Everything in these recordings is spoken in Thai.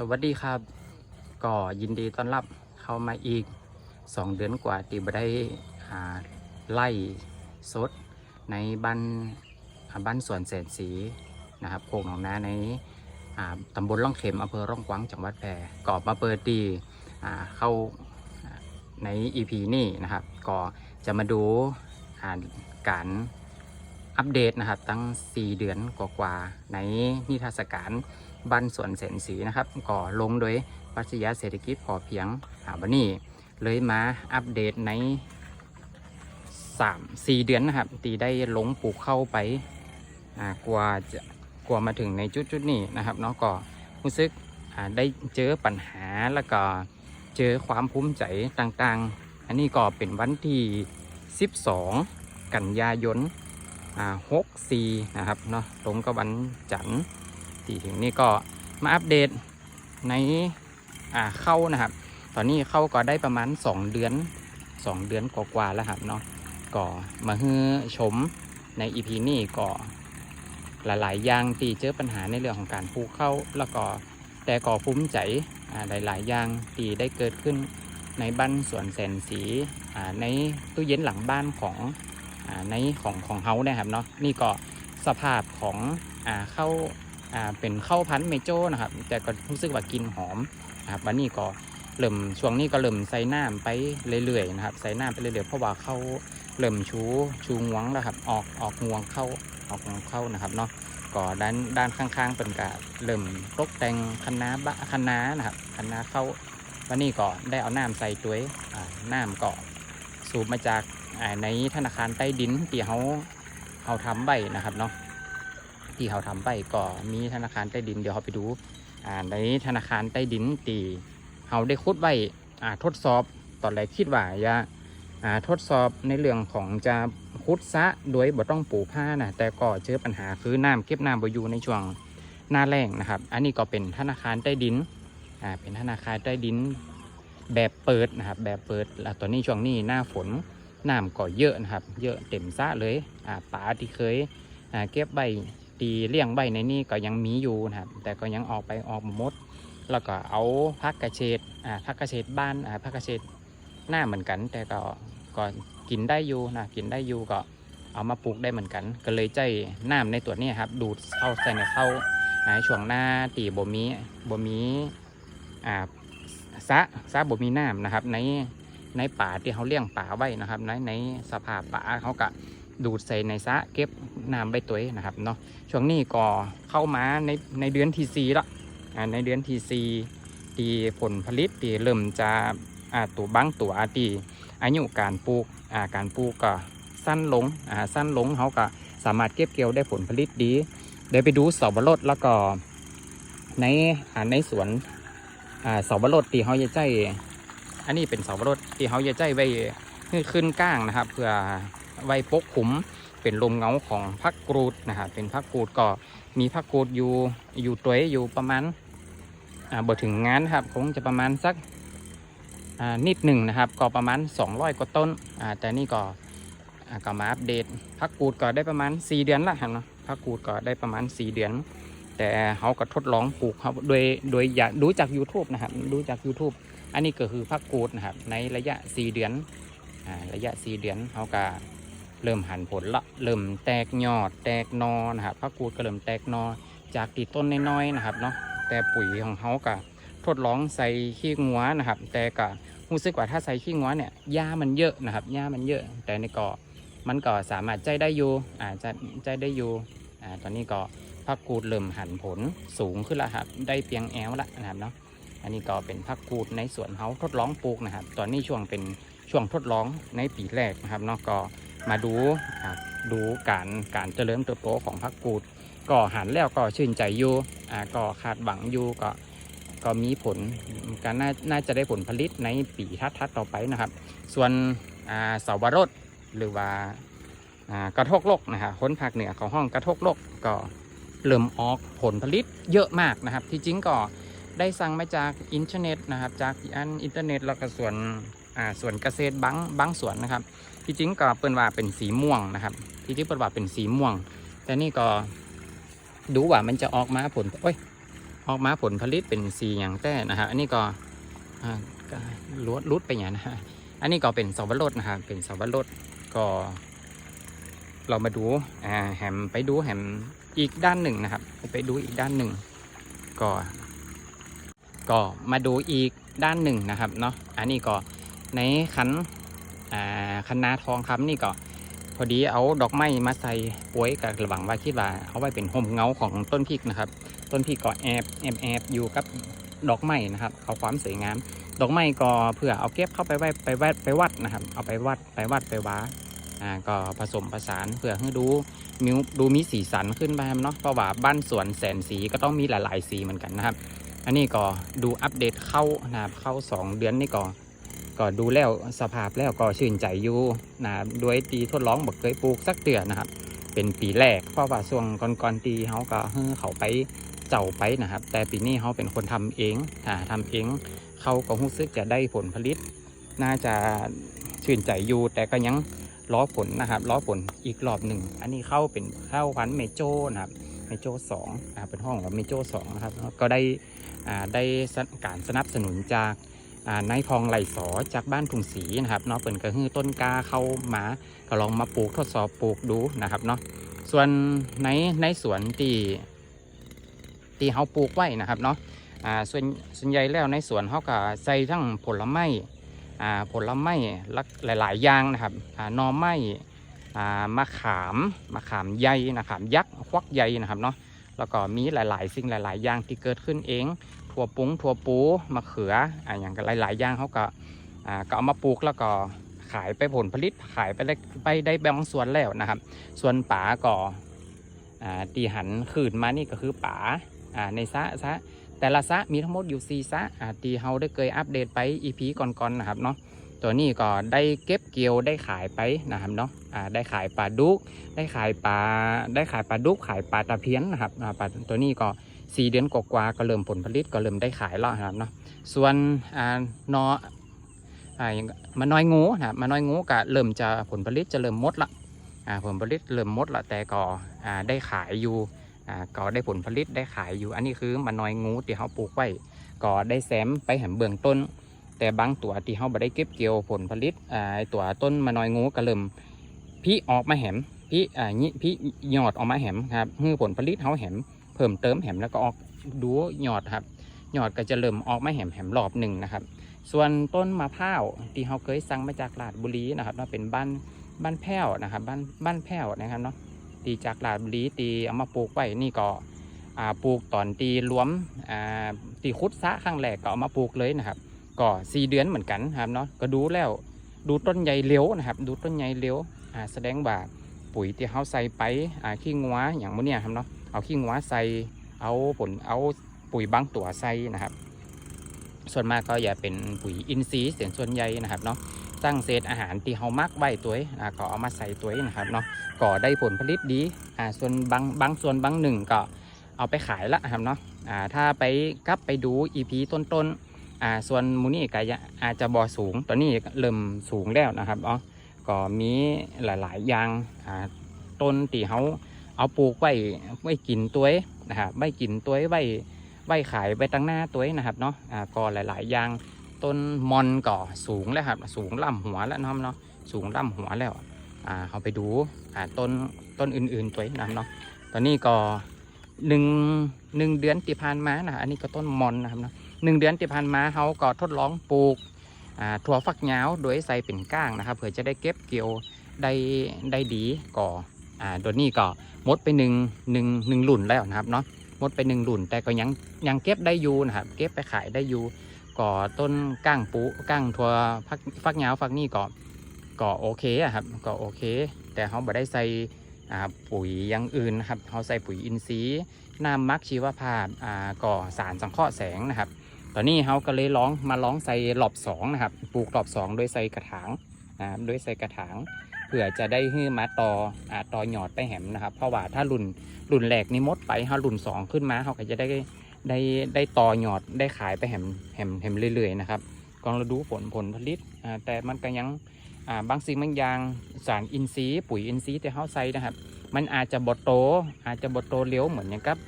สวัสดีครับ ก็ยินดีต้อนรับเข้ามาอีก 2 เดือนกว่าที่ได้หาไล่สดในบ้านบ้านสวนแสนสีนะครับโคกหนองนาในาตำบลร่องเข็มอำเภอร่องกวางจังหวัดแพร่ก็มาเปิดดีเข้าใน EP นี้นะครับ ก็จะมาดูาการอัปเดตนะครับ ตั้ง 4 เดือนกว่าๆในนิทรรศการ บ้านสวนแสนสีนะครับก็ลงโดยปรัชญาเศรษฐกิจพอเพียงหาวันนี้เลยมาอัปเดตใน 3 4 เดือนนะครับ ตีได้ลงปลูกเข้าไปอ่ากว่าจะกว่ามาถึงในจุดจุดนี้นะครับเนาะก็รู้สึกได้เจอปัญหาแล้วก็เจอความภูมิใจต่างๆ อันนี้ก็เป็นวันที่ 12 กันยายน64นะครับเนาะตรงกับวันจันทร์ ที่ถึงนี่ก็มาอัปเดตในอ่าเข้านะครับ ตอนนี้เข้าก็ได้ประมาณ 2 เดือน 2 เดือนกว่าๆแล้วครับเนาะก็มาฮือชมในอีพีนี้ก็หลายๆอย่างที่เจอปัญหาในเรื่องของการปลูกเข้าแล้วก็แต่ก็ภูมิใจอ่าหลายๆอย่างที่ได้เกิดขึ้นในบ้านสวนแสนสีอ่าในตู้เย็นหลังบ้านของอ่าในของของเฮาเนี่ยครับเนาะนี่ก็สภาพของอ่าเข้า อ่าเป็นข้าวพันธุ์เมโจนะครับ แต่ก็รู้สึกว่ากินหอมนะครับวันนี้ก็เริ่มช่วงนี้ก็เริ่มใส่น้ำไปเรื่อยๆนะครับใส่น้ำไปเรื่อยๆเพราะว่าเข้าเริ่มชูชูงวงแล้วครับออกออกงวงเข้าออกงวงเข้านะครับเนาะก็ด้านด้านข้างๆเป็นกะเริ่มตกแต่งคะน้าบะคะน้านะครับคะน้าเข้าวันนี้ก็ได้เอาน้ำใส่ตัวยน้ำก็สูบมาจากในธนาคารใต้ดินที่เขาเขาทำใบนะครับเนาะ ที่เขาทำไปก็มีธนาคารใต้ดินเดี๋ยวเขาไปดูอ่าในธนาคารใต้ดินตีเขาได้คุดไว้อ่าทดสอบตอนแรกคิดว่าจะอ่าทดสอบในเรื่องของจะคุดซะโดยบ่ต้องปูผ้านะแต่ก็เจอปัญหาคือน้ำเก็บน้ำบ่อยู่ในช่วงหน้าแล้งนะครับ อันนี้ก็เป็นธนาคารใต้ดินอ่าเป็นธนาคารใต้ดินแบบเปิดนะครับแบบเปิดแล้วตอนนี้ช่วงนี้หน้าฝนน้ำก็เยอะนะครับ เยอะเต็มซะเลยอ่าป่าที่เคยเก็บใบ ตีเลี้ยงใบในนี่ก็ยังมีอยู่นะครับแต่ก็ยังออกไปออกมาหมด แล้วก็เอาพักกระเฉดอ่าพักกระเฉดบ้านอ่าพักกระเฉดหน้าเหมือนกัน แต่ก็ก็กินได้อยู่นะกินได้อยู่ก็เอามาปลูกได้เหมือนกัน ก็เลยใจน้ำในตัวนี้ครับ ดูดเข้าใส่ในเข้าในช่วงหน้าตีบ่มีบ่มีอ่าซะซะบ่มีน้ำนะครับ ในในป่าที่เขาเลี้ยงป่าไว้นะครับ ในในสภาพป่าเขาก็ ดูดใส่ในซะเก็บน้ำใบตัวเองนะครับเนาะช่วงนี้ก็เข้ามาในในเดือนที่สี่ละในเดือนที่สี่ตีผลผลิตที่เริ่มจะตัวบางตัวที่อายุการปลูกการปลูกก็สั้นลงสั้นลงเขาก็สามารถเก็บเกี่ยวได้ผลผลิตดีเดี๋ยวไปดูเสาวรสแล้วก็ในในสวนเสาวรสที่เขาจะใจอันนี้เป็นเสาวรสที่เขาจะใจไว้ขึ้นก้างนะครับ เพื่อ ไว้ปกขุม เป็นลมเงาของพักกรูดนะครับเป็นพักกรูดก็มีพักกรูดอยู่อยู่ตัวอยู่ประมาณอ่าบ่ถึงงานครับคงจะประมาณสักอ่านิดหนึ่งนะครับ ก็ประมาณ 200 กว่าต้นอ่าแต่นี่ก็อ่าก็มาอัปเดตพักกูดก็ได้ประมาณ 4 เดือนละครับเนาะพักกูดก็ได้ประมาณ 4 เดือน แต่เขาก็ทดลองปลูกเขาโดยโดยอยากดูจาก YouTube นะครับดูจาก YouTube อันนี้ก็คือพักกูดนะครับในระยะ 4 เดือนอ่าระยะ 4 เดือนเขาก็ เริ่มหันผลละเริ่มแตกยอดแตกนอนะครับพักกูดก็เริ่มแตกนอ จากตีต้นน้อยๆนะครับเนาะแต่ปุ๋ยของเขาก็ทดลองใส่ขี้งัวนะครับ แต่ก็รู้สึกว่าถ้าใส่ขี้งัวเนี่ยหญ้ามันเยอะนะครับหญ้ามันเยอะ แต่ในเกาะมันก็สามารถใจได้อยู่อาจจะใจได้อยู่อ่าตอนนี้ก็พักกูดเริ่มหันผลสูงขึ้นล้วครับได้เพียงแอลละนะครับเนาะอันนี้ก็เป็นพักกูดในสวนเขาทดลองปลูกนะครับ ตอนนี้ช่วงเป็นช่วงทดลองในปีแรกนะครับเนาะก็ มาดูดูการการเจริญเติบโตของพักกูด ก็หันแล้วก็ชื่นใจอยู่อ่าก็คาดหวังอยู่ก็ก็มีผลการน่าน่าจะได้ผลผลิตในปีทัดๆต่อไปนะครับ ส่วนเสาวรสหรือว่ากระทกโลกนะครับคนภาคเหนือของห้องกระทกโลกก็เริ่มออกผลผลิตเยอะมากนะครับ ที่จริงก็ได้สั่งมาจากอินเทอร์เน็ตนะครับ จากอันอินเทอร์เน็ตแล้วก็ส่วนส่วนเกษตรบางบางส่วนนะครับ ที่จริงก็เปิ้นว่าเป็นสีม่วงนะครับ ที่จริงเปิ้นว่าเป็นสีม่วง แต่นี่ก็ดูว่ามันจะออกมาผลโอ้ยออกมาผลผลิตเป็นสีอย่างแต่นะครับ อันนี้ก็อ่าก็ลดลุดไปอย่างนะฮะอันนี้ก็เป็นสับปะรดนะครับเป็นสับปะรดก็เรามาดูแหมไปดูแหมอีกด้านหนึ่งนะครับ ไปดูอีกด้านหนึ่งก็ก็มาดูอีกด้านหนึ่งนะครับเนาะอันนี้ก็ในขัน คันนาทองคำนี่ก็ พอดีเอาดอกไม้มาใส่ป่วยกับระหว่างว่าคิดว่าเอาไว้เป็นห่มเงาของต้นพริกนะครับ ต้นพริกก็แอบแอบแอบอยู่กับดอกไม้นะครับ เอาความสวยงาม ดอกไม้ก็เพื่อเอาเก็บเข้าไปไว้ไปวัดไปวัดนะครับ เอาไปวัดไปวัดไปว้าอ่าก็ผสมผสานเพื่อให้ดูมีดูมีสีสันขึ้นไปเนาะเพราะว่าบ้านสวนแสนสีก็ต้องมีหลายๆสีเหมือนกันนะครับ อันนี้ก็ดูอัปเดตเข้านะครับเข้า 2 เดือนนี่ก็ ก็ดูแล้วสภาพแล้วก็ชื่นใจอยู่นะด้วยตีทดลองบอกเคยปลูกสักเดือนนะครับ เป็นปีแรกเพราะว่าช่วงก่อนๆตีเขาก็เฮ้อเขาไปเจ้าไปนะครับ แต่ปีนี้เขาเป็นคนทำเองอ่าทำเองเขาก็รู้สึกจะได้ผลผลิต น่าจะชื่นใจอยู่แต่ก็ยังล้อผลนะครับล้อผลอีกรอบหนึ่งอันนี้เข้าเป็นเข้าพันเมโจนะครับเมโจสองอ่าเป็นห้องของเมโจสองนะครับก็ได้อ่าได้การสนับสนุนจาก นายพองไหลสอจากบ้านถุงศรีนะครับเนาะเปิ่นก็คือต้นกาเข้ามาก็ลองมาปลูกทดสอบปลูกดูนะครับเนาะส่วนในในสวนที่ที่เขาปลูกไว้นะครับเนาะอ่าส่วนส่วนใหญ่แล้วในสวนเขาก็ใส่ทั้งผลไม้อ่าผลไม้ลักหลาย ๆ อย่างนะครับอ่าหนอไม้อ่ามะขามมะขามใหญ่นะขามยักษ์ควักใหญ่นะครับเนาะแล้วก็มีหลาย ๆ สิ่งหลาย ๆ อย่างที่เกิดขึ้นเอง ถั่วปุ้งถั่วปูมะเขืออ่าอย่างก็หลายๆอย่างเขาก็อ่าก็เอามาปลูกแล้วก็ขายไปผลผลิตขายไปได้ไปได้บางส่วนแล้วนะครับ ส่วนป่าก็อ่าตีหันขืนมานี่ก็คือป่าอ่าในซะซะแต่ละซะมีทั้งหมดอยู่4ซะอ่าตีเฮาได้เคยอัปเดตไป EP ก่อนๆนะครับเนาะตัวนี้ก็ได้เก็บเกี่ยวได้ขายไปนะครับเนาะอ่าได้ขายปลาดุก ได้ขายปลาได้ขายปลาดุกขายปลาตะเพียนนะครับอ่าปลาตัวนี้ก็ สี่เดือนกว่าๆก็เริ่มผลผลิตก็เริ่มได้ขายแล้วนะครับเนาะส่วนอ่านออ่าอย่างมาน้อยงูนะมาน้อยงูก็เริ่มจะผลผลิตจะเริ่มมดละอ่าผลผลิตเริ่มมดละแต่ก็อ่าได้ขายอยู่อ่าก็ได้ผลผลิตได้ขายอยู่ อันนี้คือมาน้อยงูที่เขาปลูกไว้ก็ได้แซมไปแหมเบื้องต้น แต่บางตัวที่เขาไม่ได้เก็บเกี่ยวผลผลิตอ่าไอ้ตัวต้นมาน้อยงูก็เริ่มพี่ออกมาแหมพี่อ่าพี่หยอดออกมาแหมครับคือผลผลิตเขาแหม เพิ่มเติมแหมแล้วก็ออกดูหยอดครับหยอดก็จะเริ่มออกมาแหมแหมรอบหนึ่งนะครับ ส่วนต้นมะพร้าวที่เขาเคยสั่งมาจากลาดบุรีนะครับเนาะเป็นบ้านบ้านแพ้วนะครับบ้านบ้านแพ้วนะครับเนาะตีจากลาดบุรีตีเอามาปลูกไว้นี่ก็อ่าปลูกตอนตีรวมตีคุดซะข้างแรกก็เอามาปลูกเลยนะครับก็สี่เดือนเหมือนกันครับเนาะก็ดูแล้วดูต้นใหญ่เลี้ยวนะครับ ดูต้นใหญ่เลี้ยวแสดงว่า ปุ๋ยที่เขาใส่ไปอ่าขี้งัวอย่างมื้อเนี่ยครับเนาะเอาขี้งัวใส่เอาผลเอาปุ๋ยบางตัวใส่นะครับ ส่วนมากก็อย่าเป็นปุ๋ยอินทรีย์เสียงส่วนใหญ่นะครับเนาะตั้งเศษอาหารที่เขามักไว้ตัวเองอ่าก็เอามาใส่ตัวนะครับเนาะก็ได้ผลผลิตดีอ่าส่วนบางบางส่วนบางหนึ่งก็เอาไปขายละครับเนาะอ่าถ้าไปกลับไปดู EP ต้นๆอ่าส่วนมูนี่ก็จะอาจจะบ่อสูงตอนนี้เริ่มสูงแล้วนะครับอ๋อ ก็มีหลาย ๆ อย่างต้นที่เขาเอาปลูกไว้ไว้กินตัวนะครับไว้กินตัวไว้ไว้ขายไว้ตั้งหน้าตัวนะครับเนาะก็หลาย ๆ อย่างต้นมอนก็สูงแล้วครับสูงล่ำหัวแล้วเนาะเนาะสูงล่ำหัวแล้วอ่าเขาไปดูอ่าต้นต้นอื่นๆตัวนะครับเนาะตอนนี้ก็หนึ่งหนึ่งเดือนที่ผ่านมานะอันนี้ก็ต้นมอนนะครับเนาะหนึ่งเดือนที่ผ่านมาเขาก็ทดลองปลูก ถั่วฝักยาวโดยใส่เป็นก้างนะครับเผื่อจะได้เก็บเกี่ยวได้ได้ดีก่ออ่าโดยนี้ก็มดไปหนึ่งหนึ่งหนึ่งหลุ่นแล้วนะครับเนาะมดไปหนึ่งหลุ่นแต่ก็ยังยังเก็บได้อยู่นะครับ เก็บไปขายได้อยู่ก่อต้นก้างปูก้างถั่วฝักฝักยาวฝักนี่ก็ก็โอเคอะครับก็โอเค แต่เขาบ่ได้ใส่ปุ๋ยอย่างอื่นนะครับเขาใส่ปุ๋ยอินทรีย์น้ำมักชีวภาพก่อสารสังเคราะห์แสงนะครับ อนนี้เขาก็เลยร้องมาร้องใส่หลอบสองนะครับ ปลูกหลอบสองโดยใส่กระถางนะครับโดยใส่กระถางเพื่อจะได้ให้มาต่ออ่าต่อหยอดไปแหมนะครับ เพราะว่าถ้ารุ่นรุ่นแรกนี่มดไปถ้ารุ่นสองขึ้นมาเขาก็จะได้ได้ได้ต่อหยอดได้ขายไปแหมแหมแหมเรื่อยๆนะครับกองเราดูผลผลผลิตอ่าแต่มันก็ยังอ่าบางสิ่งบางอย่างสารอินทรีย์ปุ๋ยอินทรีย์ที่เขาใส่นะครับ มันอาจจะบดโตอาจจะบดโตเลี้ยวเหมือนอย่างกับ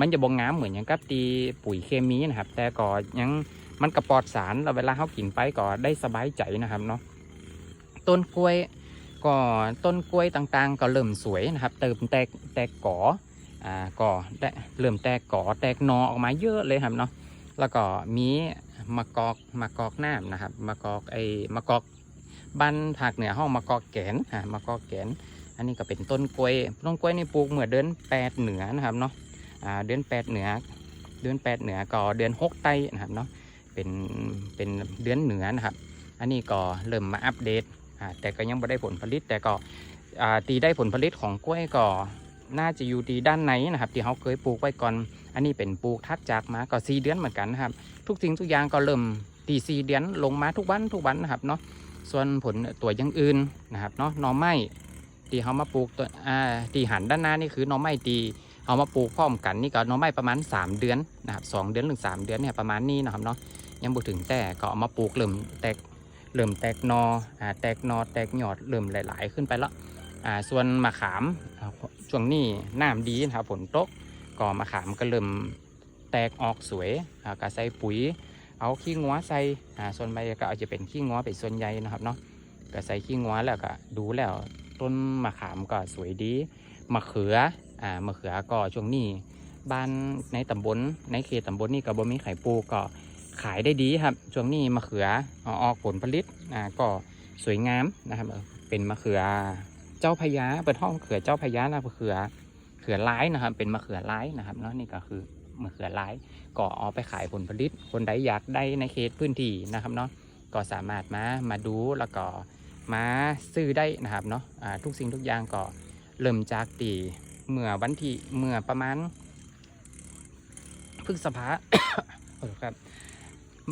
มันจะบงงามเหมือนอย่างกับตีปุ๋ยเคมีนะครับ แต่ก็ยังมันกระปอดสารแล้วเวลาเขากินไปก็ได้สบายใจนะครับเนาะต้นกล้วยก็ต้นกล้วยต่างๆ ก็เริ่มสวยนะครับ เติมแตกแตกก่ออ่าก็ได้เริ่มแตกก่อแตกนอออกมาเยอะเลยครับเนาะแล้วก็มีมะกอกมะกอกน้ำนะครับมะกอกไอ้มะกอกบ้านภาคเหนือห้องมะกอกแกนอ่ามะกอกแกนอันนี้ก็เป็นต้นกล้วยต้นกล้วยนี่ปลูกเมื่อเดือนแปดเหนือนะครับเนาะ เดือนแปดเหนือเดือนแปดเหนือก็เดือนหกใต้นะครับเนาะเป็นเป็นเดือนเหนือนะครับ อันนี้ก็เริ่มมาอัปเดตแต่ก็ยังไม่ได้ผลผลิต แต่ก็อ่าตีได้ผลผลิตของกล้วยก็น่าจะอยู่ดีด้านในนะครับ ที่เขาเคยปลูกไว้ก่อน อันนี้เป็นปลูกทัดจากมาก็สี่เดือนเหมือนกันนะครับ ทุกสิ่งทุกอย่างก็เริ่มตีสี่เดือนลงมาทุกวันทุกวันนะครับเนาะส่วนผลตัวอยังอื่นนะครับเนาะนอไม้ที่เขามาปลูกตัวที่หันด้านหน้านี่คือนอไม้ตี เอามาปลูกพร้อมกันนี่ก็น้องไม้ประมาณ 3 เดือนนะครับสเดือนหรือ3เดือนเนี่ยประมาณนี้นะครับเนาะยังบ่ถึงแต่ก็เอามาปลูกเริ่มแตกเริ่มแตกนออ่าแตกนอแตกยอดเริ่มหลาย ๆ ขึ้นไปแล้วอ่าส่วนมะขามช่วงนี้น้ำดีนะครับฝนตกก็มะขามก็เริ่มแตกออกสวยอ่าก็ใส่ปุ๋ย เอาขี้งัวใส่อ่าส่วนใบก็อาจจะเป็นขี้งัวเป็นส่วนใหญ่นะครับเนาะก็ใส่ขี้งัวแล้วก็ดูแล้วต้นมะขามก็สวยดีมะเขือ อ่ามะเขือก็ช่วงนี้บ้านในตำบลในเขตตำบลนี่ก็บ่มีไข่ปูก็ขายได้ดีครับ ช่วงนี้มะเขือออกผลผลิตอ่าก็สวยงามนะครับเป็นมะเขือเจ้าพญาเป็นห้องมะเขือเจ้าพญานะมะเขือเขือร้ายนะครับ เป็นมะเขือร้ายนะครับเนาะนี่ก็คือมะเขือร้ายก็เอาไปขายผลผลิต คนใดอยากได้ในเขตพื้นที่นะครับเนาะก็สามารถมามาดูแล้วก็มาซื้อได้นะครับเนาะอ่าทุกสิ่งทุกอย่างก็เริ่มจากตี เมื่อวันที่เมื่อประมาณพฤษภาครับ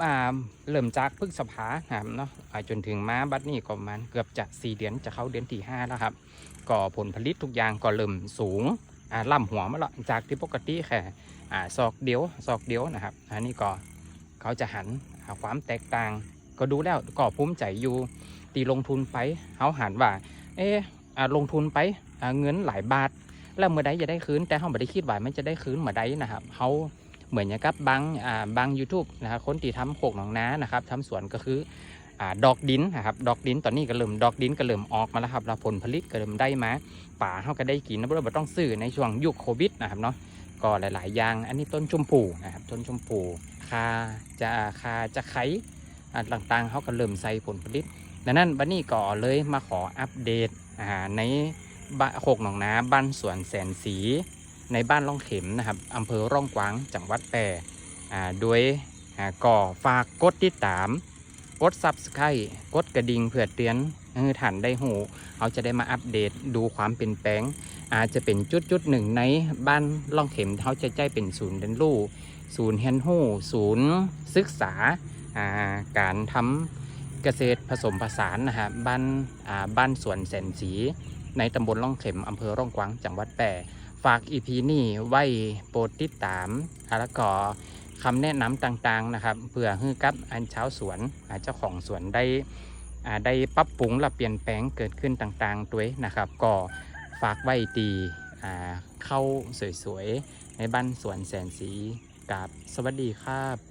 มาเริ่มจากพฤษภาครับเนาะจนถึงมาบัดนี้ก็ประมาณเกือบจะสี่เดือนจะเข้าเดือนที่ห้าแล้วครับ ก็ผลผลิตทุกอย่างก็เริ่มสูงอ่าล่ำหัวมาแล้วจากที่ปกติแค่อ่าซอกเดียวซอกเดียวนะครับ อันนี้ก็เขาจะหันความแตกต่าง ก็ดูแล้วก็ภูมิใจอยู่ตีลงทุนไปเขาหันว่า เออลงทุนไปเงินหลายบาท แล้วเมื่อใดจะได้คืนแต่เขาไม่ได้คิดว่ามันจะได้คืนเมื่อใดนะครับเขาเหมือนอย่างกับบางอ่าบาง YouTube นะครับคนที่ทำโขกหนองนานะครับทำสวนก็คืออ่าดอกดินนะครับดอกดินตอนนี้ก็เริ่มดอกดินก็เริ่มออกมาแล้วครับแล้วผลผลิตก็เริ่มได้มาป่าเขาก็ได้กินนะเพราะเราต้องซื้อในช่วงยุคโควิดนะครับเนาะก็หลาย ๆ อย่าง อันนี้ต้นชมพูนะครับต้นชมพูคาจะคาจะไข่ต่างๆเขาก็เริ่มใส่ผลผลิตดังนั้นบันนี้ก็เลยมาขออัปเดตในบ้าน โคกหนองนาบ้านสวนแสนสี ในบ้านร่องเข็มนะครับอำเภอร่องกวางจังหวัดแปรอ่าโดยอ่าก่อฝากกดติดตาม กดซับสไครต์กดกระดิ่งเพื่อเตือนให้ท่านได้หูเขาจะได้มาอัปเดตดูความเปลี่ยนแปลง อาจจะเป็นจุดจุดหนึ่งในบ้านร่องเข็มเขาจะใจเป็นศูนย์เรียนรู้ศูนย์เฮนฮูศูนย์ศึกษาอ่าการทำเกษตรผสมผสานนะฮะบ้านอ่าบ้านสวนแสนสี ในตำบลร่องเข็มอำเภอร่องกวางจังหวัดแปรฝากอีพีนี่ไว้โปรดติดตามอาแล้วก็คำแนะนำต่างๆนะครับเพื่อให้กับอันชาสวนเจ้าของสวนได้ได้ปรับปรุงและเปลี่ยนแปลงเกิดขึ้นต่างๆด้วยนะครับ ก็ฝากไว้ตีเข้าสวยๆ ในบ้านสวนแสนสีกับสวัสดีครับ